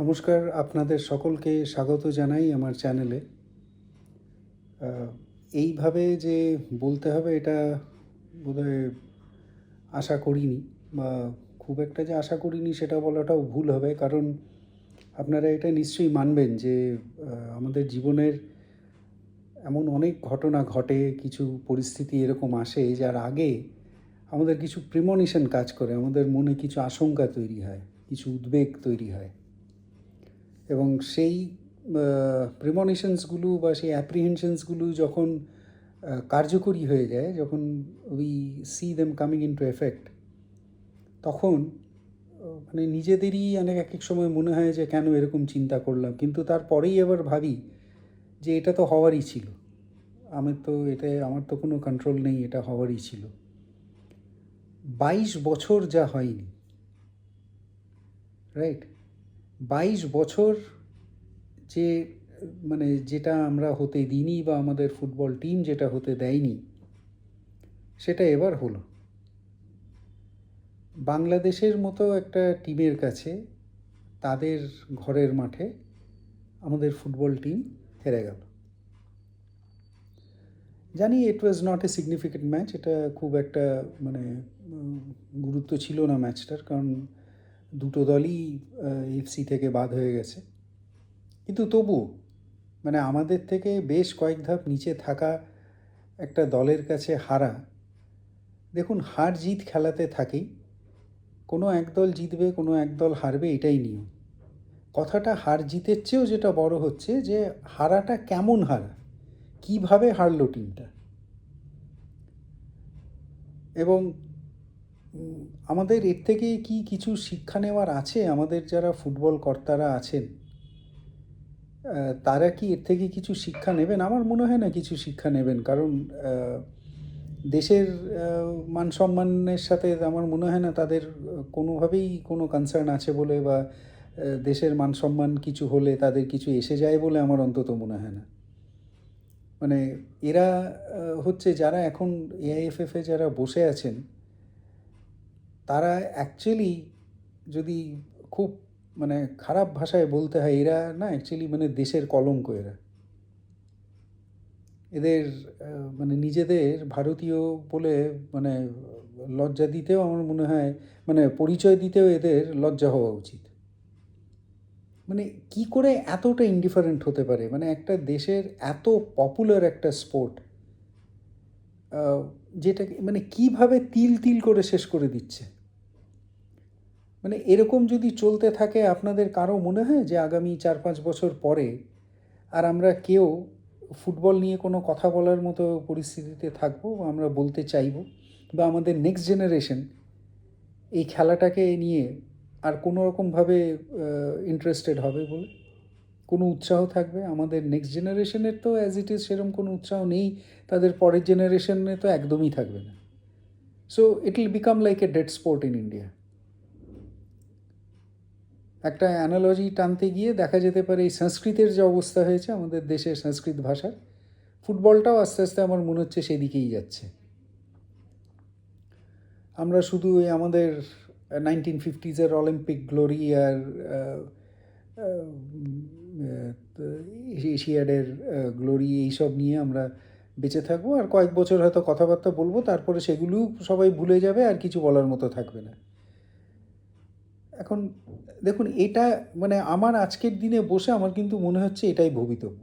নমস্কার, আপনাদের সকলকে স্বাগত জানাই আমার চ্যানেলে। এইভাবে যে বলতে হবে এটা বোধহয় আশা করিনি বা খুব একটা যে আশা করিনি সেটা বলাটাও ভুল হবে, কারণ আপনারা এটা নিশ্চয়ই মানবেন যে আমাদের জীবনের এমন অনেক ঘটনা ঘটে, কিছু পরিস্থিতি এরকম আসে যার আগে আমাদের কিছু প্রিমনিশন কাজ করে, আমাদের মনে কিছু আশঙ্কা তৈরি হয়, কিছু উদ্বেগ তৈরি হয়। এবং সেই প্রিমনিশনসগুলো বা সেই অ্যাপ্রিহেনশনসগুলো যখন কার্যকরী হয়ে যায়, যখন we see them coming into effect তখন মানে নিজেদেরই অনেক এক এক সময় মনে হয় যে কেন এরকম চিন্তা করলাম। কিন্তু তারপরেই আবার ভাবি যে এটা তো হওয়ারই ছিল। আমি তো এটা, আমার তো কোনো কন্ট্রোল নেই, এটা হওয়ারই ছিল। বাইশ বছর যা হয়নি রাইট বাইশ বছর যে মানে যেটা আমরা হতে দিইনি বা আমাদের ফুটবল টিম যেটা হতে দেয়নি, সেটা এবার হলো। বাংলাদেশের মতো একটা টিমের কাছে তাদের ঘরের মাঠে আমাদের ফুটবল টিম হেরে গেল। জানি it was not a significant match এটা খুব একটা মানে গুরুত্ব ছিল না ম্যাচটার কারণ দুটো দলই এফসি থেকে বাদ হয়ে গেছে। কিন্তু তবু মানে আমাদের থেকে বেশ কয়েক ধাপ নিচে থাকা একটা দলের কাছে হারা। দেখুন, হার জিত খেলাতে থাকেই কোনো এক দল জিতবে, কোনো এক দল হারবে, এটাই নিয়ম। কথাটা হার জিতের চেয়েও যেটা বড় হচ্ছে যে, হারাটা কেমন হারা? কীভাবে হারলো টিমটা? এবং আমাদের এর থেকে কি কিছু শিক্ষা নেওয়ার আছে? আমাদের যারা ফুটবল কর্তারা আছেন তারা কি এর থেকে কিছু শিক্ষা নেবেন? আমার মনে হয় না কিছু শিক্ষা নেবেন। কারণ দেশের মান সম্মানের সাথে আমার মনে হয় না তাদের কোনোভাবেই কোনো কনসার্ন আছে বলে বা দেশের মান সম্মান কিছু হলে তাদের কিছু এসে যায় বলে আমার অন্তত মনে হয় না। মানে এরা হচ্ছে যারা এখন এআইএফএফে যারা বসে আছেন তারা অ্যাকচুয়ালি যদি খুব মানে খারাপ ভাষায় বলতে হয়, এরা না অ্যাকচুয়ালি মানে দেশের কলঙ্ক এরা। এদের মানে নিজেদের ভারতীয় বলে মানে লজ্জা দিতেও আমার মনে হয় মানে পরিচয় দিতেও এদের লজ্জা হওয়া উচিত। মানে কি করে এতটা ইন্ডিফারেন্ট হতে পারে? মানে একটা দেশের এত পপুলার একটা স্পোর্ট যেটা মানে কীভাবে তিল তিল করে শেষ করে দিচ্ছে? মানে এরকম যদি চলতে থাকে, আপনাদের কারও মনে হয় যে আগামী চার পাঁচ বছর পরে আর আমরা কেউ ফুটবল নিয়ে কোনো কথা বলার মতো পরিস্থিতিতে থাকব আমরা বলতে চাইব বা আমাদের নেক্সট জেনারেশন এই খেলাটাকে নিয়ে আর কোনো রকমভাবে ইন্টারেস্টেড হবে বলে কোনো উৎসাহ থাকবে? আমাদের নেক্সট জেনারেশনের তো অ্যাজ ইট ইজ সেরকম কোনো উৎসাহ নেই, তাদের পরের জেনারেশনে তো একদমই থাকবে না। So it will become like a dead sport in India একটা অ্যানালজি টানতে গিয়ে দেখা যেতে পারে এই সংস্কৃতের যে অবস্থা হয়েছে আমাদের দেশের সংস্কৃত ভাষার, ফুটবলটাও আস্তে আস্তে আমার মনে হচ্ছে সেদিকেই যাচ্ছে। আমরা শুধু ওই আমাদের নাইনটিন ফিফটিজের অলিম্পিক গ্লোরি আর এশিয়াডের গ্লোরি এইসব নিয়ে আমরা বেঁচে থাকব। আর কয়েক বছর হয়তো কথাবার্তা বলব, তারপরে সেগুলোও সবাই ভুলে যাবে আর কিছু বলার মতো থাকবে না। এখন দেখুন, এটা মানে আমার আজকের দিনে বসে আমার কিন্তু মনে হচ্ছে এটাই ভবিতব্য।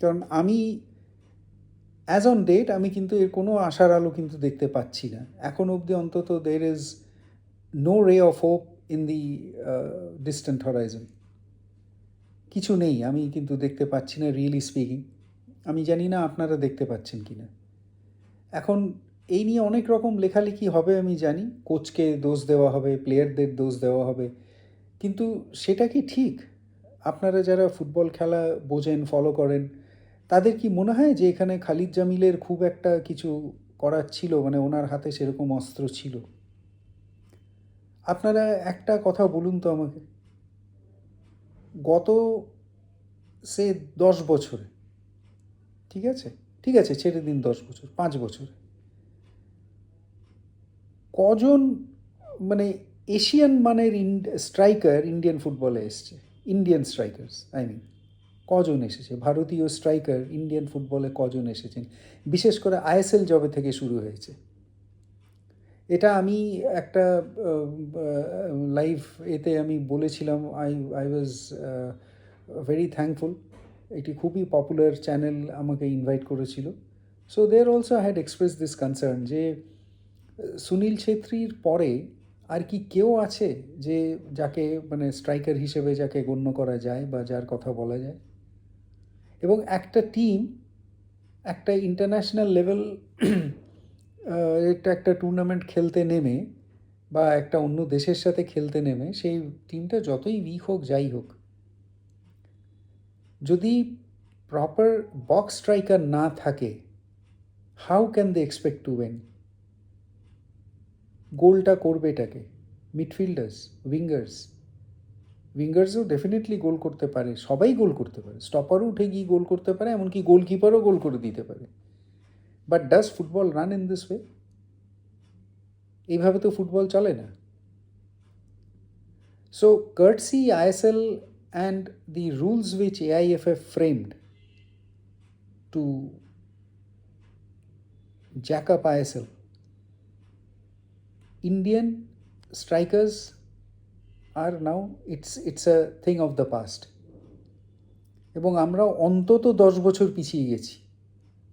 কারণ আমি অ্যাজ অন ডেট আমি কিন্তু এর কোনো আশার আলো কিন্তু দেখতে পাচ্ছি না। এখন অবধি অন্তত there is no ray of hope in the distant horizon কিছু নেই, আমি কিন্তু দেখতে পাচ্ছি না রিয়েলি স্পিকিং আমি জানি না আপনারা দেখতে পাচ্ছেন কি না এখন এই নিয়ে অনেক রকম লেখালেখি হবে, আমি জানি। কোচকে দোষ দেওয়া হবে প্লেয়ারদের দোষ দেওয়া হবে। কিন্তু সেটা কি ঠিক? আপনারা যারা ফুটবল খেলা বোঝেন ফলো করেন, তাদের কি মনে হয় যে এখানে খালিদ জামিলের খুব একটা কিছু করার ছিল? মানে ওনার হাতে সেরকম অস্ত্র ছিল? আপনারা একটা কথা বলুন তো আমাকে। গত, সে দশ বছরে, ঠিক আছে? ঠিক আছে, ছেড়ে দিন দশ বছর, পাঁচ বছরে। কজন মানে এশিয়ান মানের স্ট্রাইকার ইন্ডিয়ান ফুটবলে এসছে? ইন্ডিয়ান স্ট্রাইকার্স আই মিন কজন এসেছে? ভারতীয় স্ট্রাইকার ইন্ডিয়ান ফুটবলে কজন এসেছেন? বিশেষ করে আইএসএল জবে থেকে শুরু হয়েছে। এটা আমি একটা লাইভ এতে আমি বলেছিলাম I I was very thankful একটি খুবই পপুলার চ্যানেল আমাকে ইনভাইট করেছিল। So there also had express this concern যে সুনীল ছেত্রীর পরে আর কি কেউ আছে যে যাকে মানে স্ট্রাইকার হিসেবে যাকে গণ্য করা যায় বা যার কথা বলা যায়? এবং একটা টিম একটা ইন্টারন্যাশনাল লেভেল এটা একটা টুর্নামেন্ট খেলতে নেমে বা একটা অন্য দেশের সাথে খেলতে নেমে সেই টিমটা যতই উইক হোক, যাই হোক, যদি প্রপার বক্স স্ট্রাইকার না থাকে how can they expect to win গোলটা করবে এটাকে। মিডফিল্ডার্স উইঙ্গার্স উইঙ্গার্সও ডেফিনেটলি গোল করতে পারে, সবাই গোল করতে পারে। স্টপারও উঠে গিয়ে গোল করতে পারে, এমনকি গোলকিপারও গোল করে দিতে পারে। But does football run in this way এইভাবে তো ফুটবল চলে না। So courtesy ISL and the rules which AIFF framed to jack up ISL. Indian strikers are now, it's it's a thing of the past. এবং আমরা অন্তত দশ বছর পিছিয়ে গেছি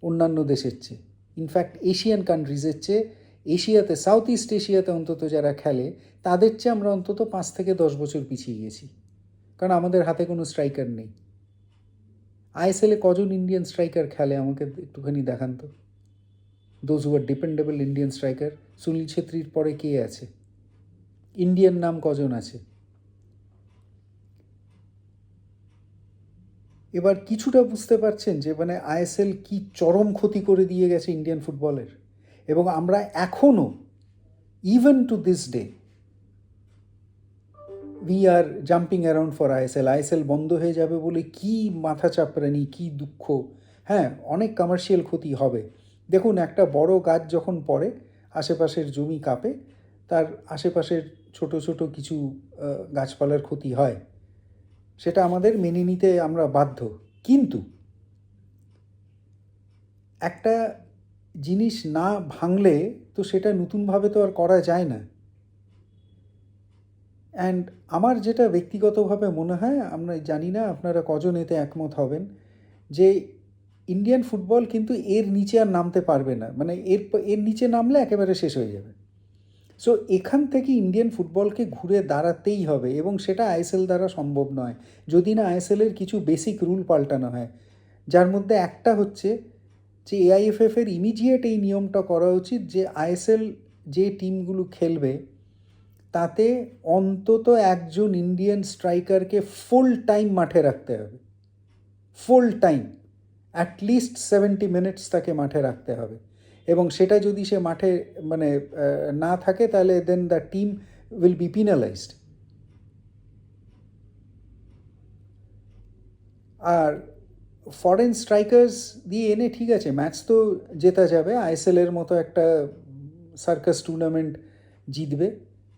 অন্যান্য দেশের চেয়ে। ইনফ্যাক্ট এশিয়ান কান্ট্রিজের চেয়ে এশিয়াতে সাউথ ইস্ট এশিয়াতে অন্তত যারা খেলে, তাদের চেয়ে আমরা অন্তত পাঁচ থেকে দশ বছর পিছিয়ে গেছি। কারণ আমাদের হাতে কোনো স্ট্রাইকার নেই। আইএসএলে কজন ইন্ডিয়ান স্ট্রাইকার খেলে আমাকে একটুখানি দেখান তো। Those who are dependable Indian striker Sunil ছেত্রীর পরে কে আছে? ইন্ডিয়ান নাম কজন আছে? এবার কিছুটা বুঝতে পারছেন যে মানে আইএসএল কি চরম ক্ষতি করে দিয়ে গেছে ইন্ডিয়ান ফুটবলের এবং আমরা এখনও even to this day we are jumping around for ISL ISL বন্ধ হয়ে যাবে বলে কি মাথা চাপড়ানি, কি দুঃখ। হ্যাঁ অনেক কমার্শিয়াল ক্ষতি হবে। দেখুন, একটা বড় গাছ যখন পড়ে, আশেপাশের জমি কাঁপে, তার আশেপাশের ছোট ছোট কিছু গাছপালার ক্ষতি হয়। সেটা আমাদের মেনে নিতে আমরা বাধ্য। কিন্তু একটা জিনিস না ভাঙলে তো সেটা নতুনভাবে তো আর করা যায় না। অ্যান্ড আমার যেটা ব্যক্তিগতভাবে মনে হয়, আমরা জানি না, আপনারা কজন এতে একমত হবেন, যে ইন্ডিয়ান ফুটবল কিন্তু এর নিচে আর নামতে পারবে না। মানে এর এর নিচে নামলে একেবারে শেষ হয়ে যাবে। সো এখান থেকে ইন্ডিয়ান ফুটবলকে ঘুরে দাঁড়াতেই হবে এবং সেটা আইএসএল দ্বারা সম্ভব নয়। যদি না আইএসএলের কিছু বেসিক রুল পাল্টানো হয়। যার মধ্যে একটা হচ্ছে যে এআইএফএফের ইমিডিয়েট এই নিয়মটা করা উচিত যে আইএসএল যে টিমগুলো খেলবে, তাতে অন্তত একজন ইন্ডিয়ান স্ট্রাইকারকে ফুল টাইম মাঠে রাখতে হবে। Full time at least seventy minutes তাকে মাঠে রাখতে হবে। এবং সেটা যদি সে মাঠে মানে না থাকে, তাহলে then the team will be penalised R foreign strikers দিয়ে এনে ঠিক আছে ম্যাচ তো জেতা যাবে আইএসএলের মতো একটা সার্কাস টুর্নামেন্ট জিতবে,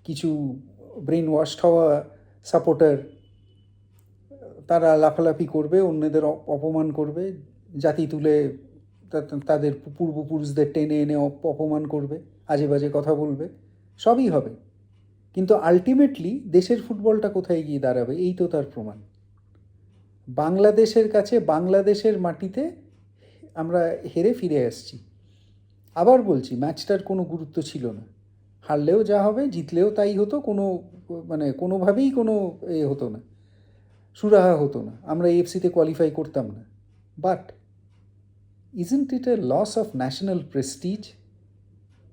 কিছু ব্রেন ওয়াশড হওয়া সাপোর্টার তারা লাফালাফি করবে, অন্যদের অপমান করবে জাতি তুলে তাদের পূর্বপুরুষদের টেনে এনে অপমান করবে আজে বাজে কথা বলবে, সবই হবে। কিন্তু আলটিমেটলি দেশের ফুটবলটা কোথায় গিয়ে দাঁড়াবে, এই তো তার প্রমাণ। বাংলাদেশের কাছে বাংলাদেশের মাটিতে আমরা হেরে ফিরে আসছি। আবার বলছি, ম্যাচটার কোনো গুরুত্ব ছিল না। হারলেও যা হবে, জিতলেও তাই হতো, কোনো মানে কোনোভাবেই কোনো এ হতো না। সুরাহা হতো না। আমরা এফসিতে কোয়ালিফাই করতাম না। But isn't it a loss of national prestige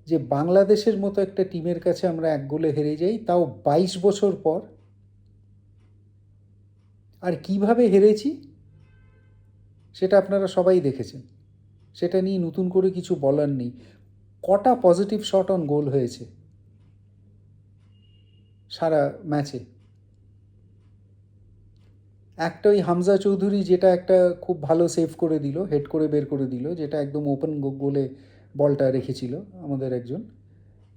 যে বাংলাদেশের মতো একটা টিমের কাছে আমরা এক গোলে হেরে যাই, তাও বাইশ বছর পর? আর কীভাবে হেরেছি? সেটা আপনারা সবাই দেখেছেন। সেটা নিয়ে নতুন করে কিছু বলার নেই। কটা পজিটিভ শট অন গোল হয়েছে সারা ম্যাচে একটা ওই হামজা চৌধুরী যেটা একটা খুব ভালো সেভ করে দিল হেড করে বের করে দিল, যেটা একদম ওপেন গোলে বলটা রেখেছিল আমাদের একজন।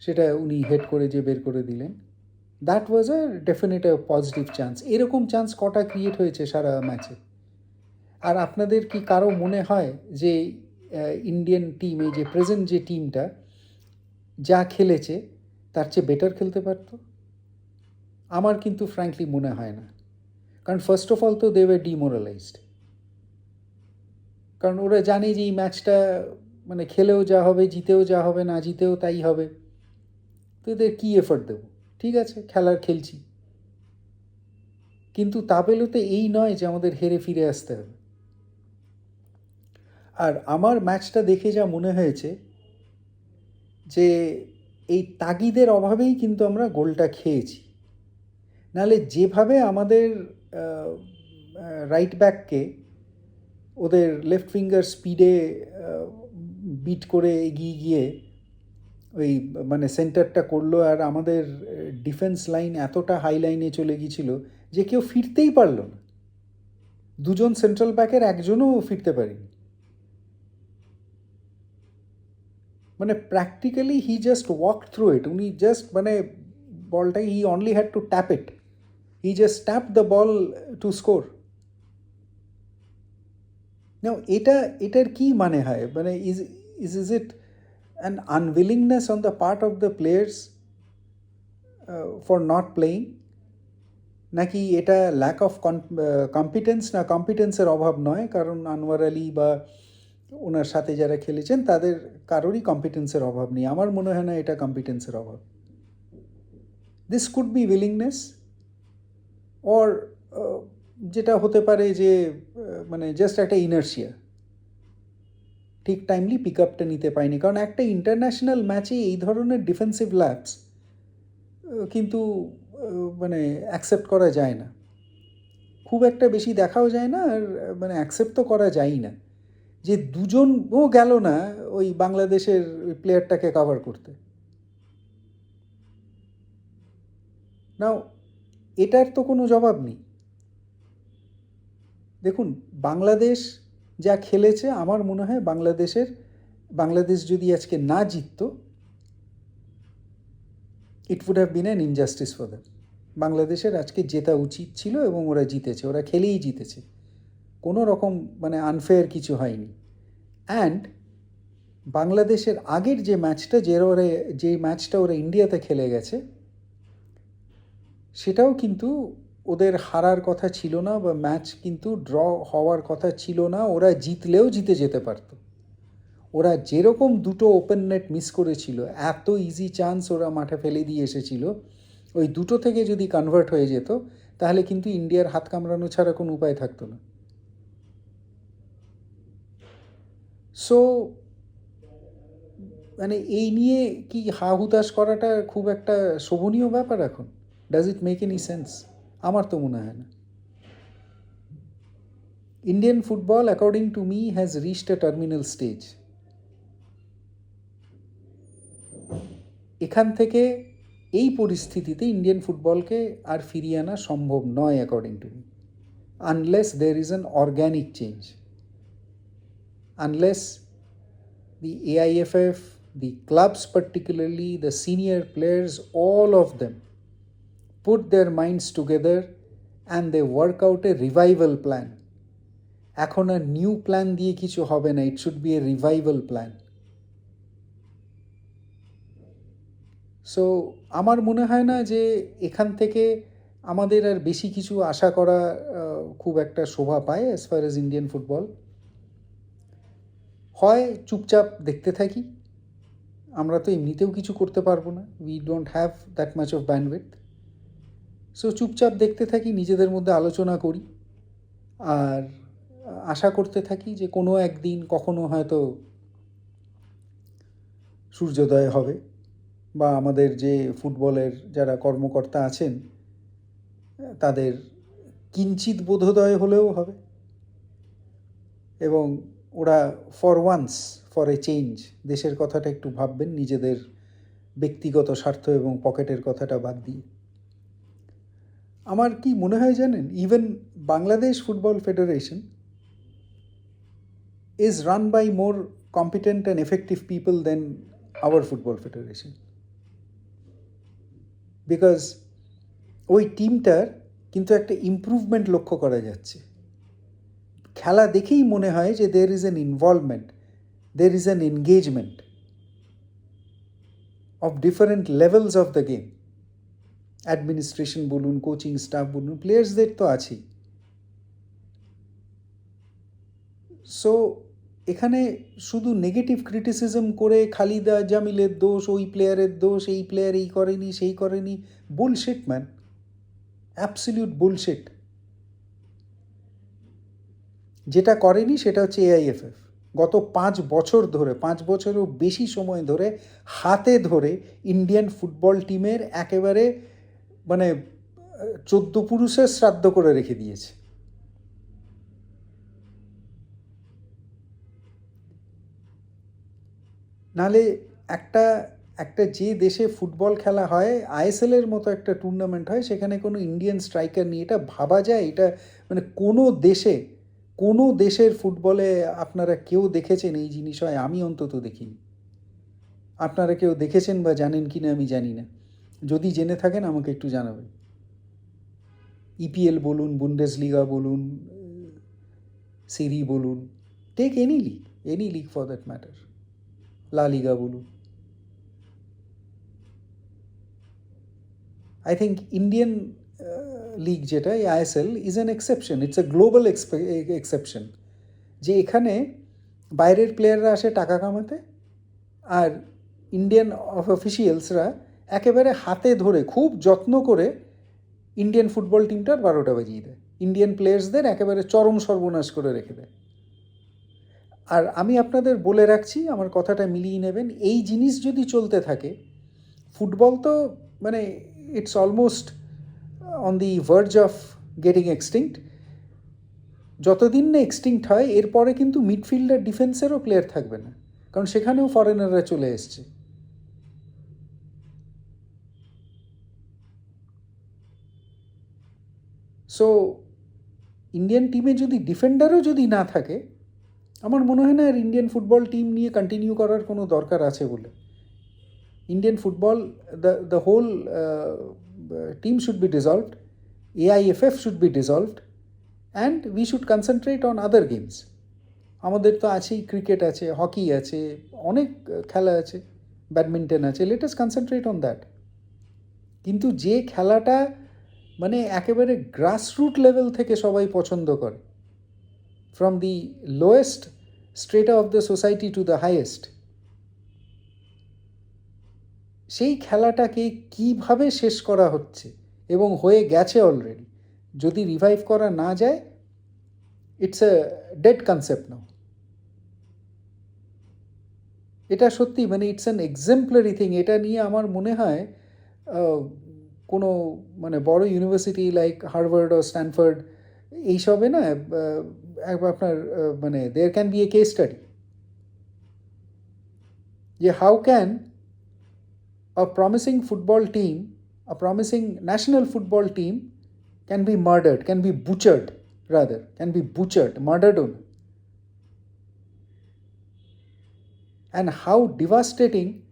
সেটা উনি হেড করে যে বের করে দিলেন। That was a definite a positive chance এরকম চান্স কটা ক্রিয়েট হয়েছে সারা ম্যাচে আর আপনাদের কি কারও মনে হয় যে ইন্ডিয়ান টিম এই যে প্রেজেন্ট যে টিমটা যা খেলেছে, তার চেয়ে বেটার খেলতে পারতো? আমার কিন্তু ফ্র্যাঙ্কলি মনে হয় না। কারণ ফার্স্ট অফ অল তো দে ওয়ার ডিমোরালাইজড কারণ ওরা জানে যে এই ম্যাচটা মানে খেলেও যা হবে, জিতেও যা হবে, না জিতেও তাই হবে। তো এদের কী এফর্ট দেবো? ঠিক আছে, খেলার খেলছি। কিন্তু তা তো এই নয় যে আমাদের হেরে ফিরে আসতে হবে। আর আমার ম্যাচটা দেখে যা মনে হয়েছে যে এই তাগিদের অভাবেই কিন্তু আমরা গোলটা খেয়েছি। নাহলে যেভাবে আমাদের রাইট ব্যাককে ওদের লেফট ফিঙ্গার স্পিডে বিট করে এগিয়ে গিয়ে ওই মানে সেন্টারটা করল আর আমাদের ডিফেন্স লাইন এতটা হাই লাইনে চলে গিয়েছিল যে কেউ ফিরতেই পারল না। দুজন সেন্ট্রাল ব্যাকের একজনও ফিরতে পারেনি। মানে practically he just walk through it উনি জাস্ট মানে বলটাই he only had to tap it he just tap the ball to score now এটা, এটার কি মানে হয়? মানে is is is it an unwillingness on the part of the players for not playing নাকি এটা ল্যাক অফ কম্পিটেন্স না কম্পিটেন্সের অভাব নয়? কারণ আনোয়ার আলী বা ওনার সাথে যারা খেলেছেন, তাদের কারোরই কম্পিটেন্সের অভাব নেই। আমার মনে হয় না এটা কম্পিটেন্সের অভাব। This could be willingness or যেটা হতে পারে যে মানে জাস্ট একটা ইনার্সিয়া ঠিক টাইমলি পিক আপটা নিতে পাইনি কারণ একটা ইন্টারন্যাশনাল ম্যাচে এই ধরনের ডিফেন্সিভ ল্যাপস কিন্তু মানে অ্যাকসেপ্ট করা যায় না। খুব একটা বেশি দেখাও যায় না আর মানে অ্যাকসেপ্ট তো করা যায়ই না। যে দুজনও গেল না ওই বাংলাদেশের প্লেয়ারটাকে কভার করতে। নাও এটার তো কোনো জবাব নেই। দেখুন, বাংলাদেশ যা খেলেছে, আমার মনে হয় বাংলাদেশের, বাংলাদেশ যদি আজকে না জিতত it would have been an injustice for them বাংলাদেশের আজকে জেতা উচিত ছিল এবং ওরা জিতেছে, ওরা খেলেই জিতেছে। কোনো রকম মানে আনফেয়ার কিছু হয়নি। অ্যান্ড বাংলাদেশের আগের যে ম্যাচটা যে ওরা, যে ম্যাচটা ওরা ইন্ডিয়াতে খেলে গেছে সেটাও কিন্তু ওদের হারার কথা ছিল না বা ম্যাচ কিন্তু ড্র হওয়ার কথা ছিল না। ওরা জিতলেও জিতে যেতে পারত। ওরা যেরকম দুটো ওপেন নেট মিস করেছিল, এত ইজি চান্স ওরা মাঠে ফেলে দিয়ে এসেছিল। ওই দুটো থেকে যদি কনভার্ট হয়ে যেত, তাহলে কিন্তু ইন্ডিয়ার হাত কামড়ানো ছাড়া কোনো উপায় থাকতো না। সো মানে এই নিয়ে কি হা হুতাশ করাটা খুব একটা শোভনীয় ব্যাপার এখন? Does it make any sense আমার তো মনে হয় না Indian football according to me has reached a terminal stage এখান থেকে এই পরিস্থিতিতে ইন্ডিয়ান ফুটবলকে আর ফিরিয়ে আনা সম্ভব নয় according to me unless there is an organic change unless the AIFF, the clubs, particularly the senior players, all of them put their minds together and they work out a revival plan. এখন আর new plan দিয়ে কিছু হবে না it should be a revival plan so আমার মনে হয় না যে এখান থেকে আমাদের আর বেশি কিছু আশা করা খুব একটা শোভা পায় as far as Indian football হয় চুপচাপ দেখতে থাকি, আমরা তো এমনিতেও কিছু করতে পারব না we don't have that much of bandwidth so চুপচাপ দেখতে থাকি, নিজেদের মধ্যে আলোচনা করি। আর আশা করতে থাকি যে কোনো একদিন কখনো হয়তো সূর্যোদয় হবে বা আমাদের যে ফুটবলের যারা কর্মকর্তা আছেন, তাদের কিঞ্চিত বোধোদয় হলেও হবে। এবং ওরা for once for a change দেশের কথাটা একটু ভাববেন, নিজেদের ব্যক্তিগত স্বার্থ এবং পকেটের কথাটা বাদ দিয়ে। আমার কি মনে হয় জানেন even Bangladesh football federation is run by more competent and effective people than our football federation because ওই টিমটার কিন্তু একটা ইমপ্রুভমেন্ট লক্ষ্য করা যাচ্ছে। খেলা দেখেই মনে হয় যে there is an involvement there is an engagement of different levels of the game administration বলুন কোচিং স্টাফ বলুন প্লেয়ার্সদের তো আছেই। সো এখানে শুধু নেগেটিভ ক্রিটিসিজম করে খালিদা জামিলের দোষ, ওই প্লেয়ারের দোষ, এই প্লেয়ার এই করেনি, সেই করেনি বুলশেট ম্যান অ্যাবসলিউট বুলশেট যেটা করেনি সেটা হচ্ছে এআইএফএফ গত পাঁচ বছর ধরে, পাঁচ বছরেরও বেশি সময় ধরে, হাতে ধরে ইন্ডিয়ান ফুটবল টিমের একেবারে মানে চোদ্দ পুরুষের শ্রাদ্ধ করে রেখে দিয়েছে। নালে একটা একটা যে দেশে ফুটবল খেলা হয় আইএসএলের মতো একটা টুর্নামেন্ট হয়, সেখানে কোনো ইন্ডিয়ান স্ট্রাইকার নিয়ে, এটা ভাবা যায়? এটা মানে কোনো দেশে, কোনো দেশের ফুটবলে আপনারা কেউ দেখেছেন এই জিনিস হয়? আমি অন্তত দেখিনি। আপনারা কেউ দেখেছেন বা জানেন কি না আমি জানি না। যদি জেনে থাকেন, আমাকে একটু জানাবেন। ইপিএল বলুন বুন্ডেসলিগা বলুন সিরি বলুন take any league any league for that matter La Liga বলুন। আই থিঙ্ক ইন্ডিয়ান লিগ যেটা, এই ISL is an exception it's a global exception যে এখানে বাইরের প্লেয়াররা আসে টাকা কামাতে, আর ইন্ডিয়ান অফিসিয়ালসরা একেবারে হাতে ধরে খুব যত্ন করে ইন্ডিয়ান ফুটবল টিমটার বারোটা বাজিয়ে দেয়। ইন্ডিয়ান প্লেয়ার্সদের একেবারে চরম সর্বনাশ করে রেখে দেয়। আর আমি আপনাদের বলে রাখছি, আমার কথাটা মিলিয়ে নেবেন, এই জিনিস যদি চলতে থাকে ফুটবল তো মানে it's almost on the verge of getting extinct যতদিন না এক্সটিংক্ট হয়, এরপরে কিন্তু মিডফিল্ডার ডিফেন্সেরও প্লেয়ার থাকবে না। কারণ সেখানেও ফরেনাররা চলে এসছে। সো ইন্ডিয়ান টিমে যদি ডিফেন্ডারও যদি না থাকে, আমার মনে হয় না আর ইন্ডিয়ান ফুটবল টিম নিয়ে কন্টিনিউ করার কোনো দরকার আছে বলে। Indian football the the whole team should be dissolved AIFF should be dissolved and we should concentrate on other games আমাদের তো আছেই ক্রিকেট আছে হকি আছে, অনেক খেলা আছে ব্যাডমিন্টন আছে লেটেস্ট কনসেন্ট্রেট অন দ্যাট কিন্তু যে খেলাটা মানে একেবারে গ্রাসরুট লেভেল থেকে সবাই পছন্দ করে। From the lowest strata of the society to the highest সেই খেলাটাকে কীভাবে শেষ করা হচ্ছে এবং হয়ে গেছে অলরেডি যদি রিভাইভ করা না যায় it's a dead concept now এটা সত্যি মানে ইটস অ্যান এক্সাম্পলারি থিং এটা নিয়ে আমার মনে হয় কোনো মানে বড় ইউনিভার্সিটি লাইক হার্ভার্ড ও স্ট্যানফোর্ড এইসবে না আপনার মানে there can be a case study যে how can a promising football team, a promising national football team can be murdered, can be butchered, rather, can be butchered, murdered on. And how devastating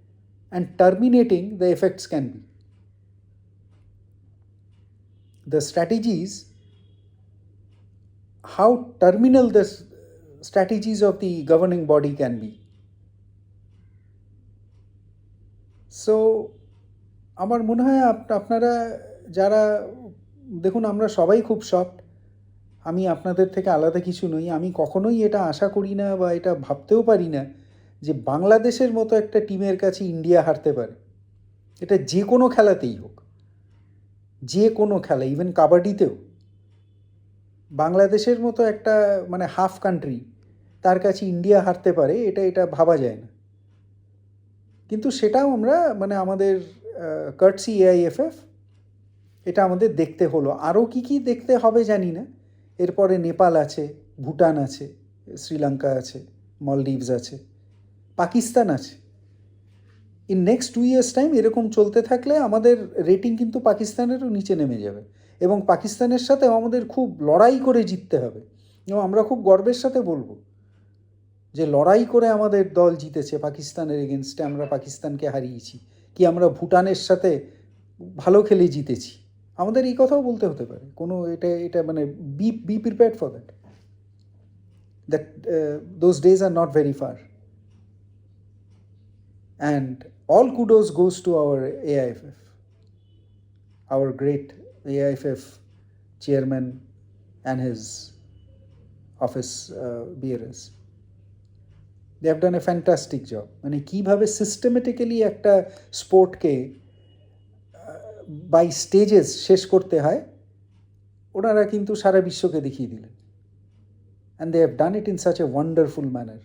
and terminating the effects can be. The strategies, how terminal the strategies of the governing body can be. So আমার মনে হয় আপনারা যারা দেখুন আমরা সবাই খুব shocked আমি আপনাদের থেকে আলাদা কিছু নই। আমি কখনোই এটা আশা করি না বা এটা ভাবতেও পারি না যে বাংলাদেশের মতো একটা টিমের কাছে ইন্ডিয়া হারতে পারে। এটা যে কোনো খেলাতেই হোক। যে কোনো খেলা ইভেন কাবাডিতেও। বাংলাদেশের মতো একটা মানে হাফ কান্ট্রি তার কাছে ইন্ডিয়া হারতে পারে, এটা এটা ভাবা যায় না। কিন্তু সেটাও আমরা মানে আমাদের কার্টসি এআইএফএফ এটা আমাদের দেখতে হলো। আরও কী কী দেখতে হবে জানি না। এরপরে নেপাল আছে, ভুটান আছে, শ্রীলঙ্কা আছে মলডিভস আছে, পাকিস্তান আছে। In next two years time এরকম চলতে থাকলে আমাদের রেটিং কিন্তু পাকিস্তানেরও নিচে নেমে যাবে। এবং পাকিস্তানের সাথে আমাদের খুব লড়াই করে জিততে হবে। এবং আমরা খুব গর্বের সাথে বলব যে লড়াই করে আমাদের দল জিতেছে পাকিস্তানের এগেনস্টে আমরা পাকিস্তানকে হারিয়েছি। কি আমরা ভুটানের সাথে ভালো খেলে জিতেছি? আমাদের এই কথাও বলতে হতে পারে। কোনো এটা এটা মানে be be prepared for that that those days are not very far and all kudos goes to our AIFF our great AIFF chairman and his office uh, bearers. They have done a fantastic job. মানে কীভাবে systematically একটা স্পোর্টকে by stages শেষ করতে হয় ওনারা কিন্তু সারা বিশ্বকে দেখিয়ে দিলেন and they have done it in such a wonderful manner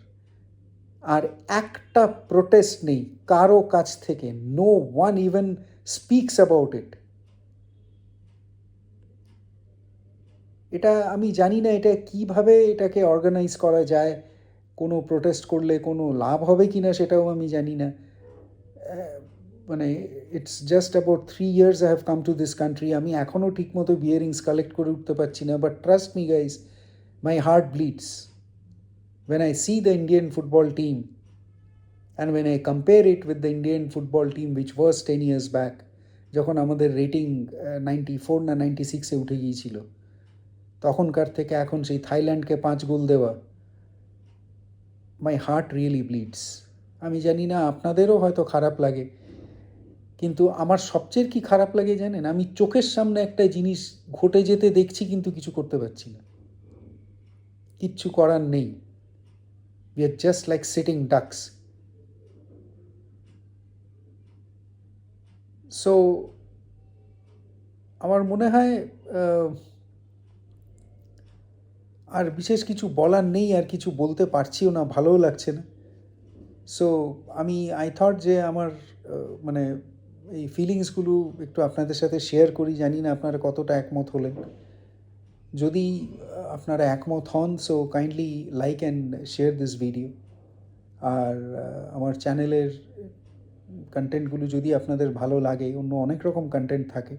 আর একটা প্রোটেস্ট নেই, কারও কাছ থেকে। No one even speaks about it এটা আমি জানি না, এটা কীভাবে এটাকে অর্গানাইজ করা যায়, কোনো প্রোটেস্ট করলে কোনো লাভ হবে কি না সেটাও আমি জানি না। মানে it's just about three years I have come to this country আমি এখনও ঠিকমতো বিয়ারিংস কালেক্ট করে উঠতে পারছি না but trust me guys my heart bleeds when I see the Indian football team, and when I compare it with the Indian football team which was 10 years back, যখন আমাদের rating ninety four না ninety সিক্সে উঠে গিয়েছিল, তখনকার থেকে এখন সেই থাইল্যান্ডকে পাঁচ গোল দেওয়া মাই হার্ট রিয়েলি ব্লিডস আমি জানি না, আপনাদেরও হয়তো খারাপ লাগে, কিন্তু আমার সবচেয়ে কি খারাপ লাগে জানেন? আমি চোখের সামনে একটা জিনিস ঘটে যেতে দেখছি, কিন্তু কিছু করতে পারছি না। কিচ্ছু করার নেই। We are just like sitting ducks. So, আমার মনে হয় আর বিশেষ কিছু বলার নেই আর কিছু বলতে পারছিও না ভালোও লাগছে না। সো আমি আই থট যে আমার মানে এই ফিলিংসগুলো একটু আপনাদের সাথে শেয়ার করি। জানি না আপনারা কতটা একমত হলেন। যদি আপনারা একমত হন so kindly like and share this video আর আমার চ্যানেলের কন্টেন্টগুলো যদি আপনাদের ভালো লাগে, অন্য অনেক রকম কন্টেন্ট থাকে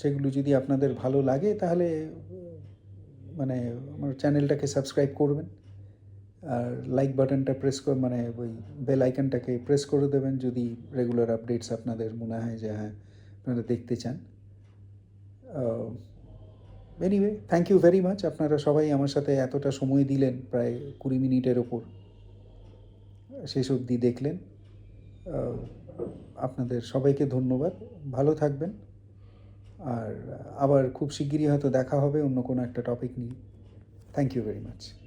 সেগুলো যদি আপনাদের ভালো লাগে, তাহলে মানে আমার চ্যানেলটাকে সাবস্ক্রাইব করবেন। আর লাইক বাটনটা প্রেস করে মানে ওই বেল আইকনটাকে প্রেস করে দেবেন, যদি রেগুলার আপডেটস আপনাদের মনে হয় যে হ্যাঁ আপনারা দেখতে চান। Anyway thank you very much আপনারা সবাই আমার সাথে এতটা সময় দিলেন, প্রায় কুড়ি মিনিটের ওপর শেষ অবধি দেখলেন। আপনাদের সবাইকে ধন্যবাদ। ভালো থাকবেন। আর আবার খুব শিগগিরই হয়তো দেখা হবে অন্য কোনো একটা টপিক নিয়ে। Thank you very much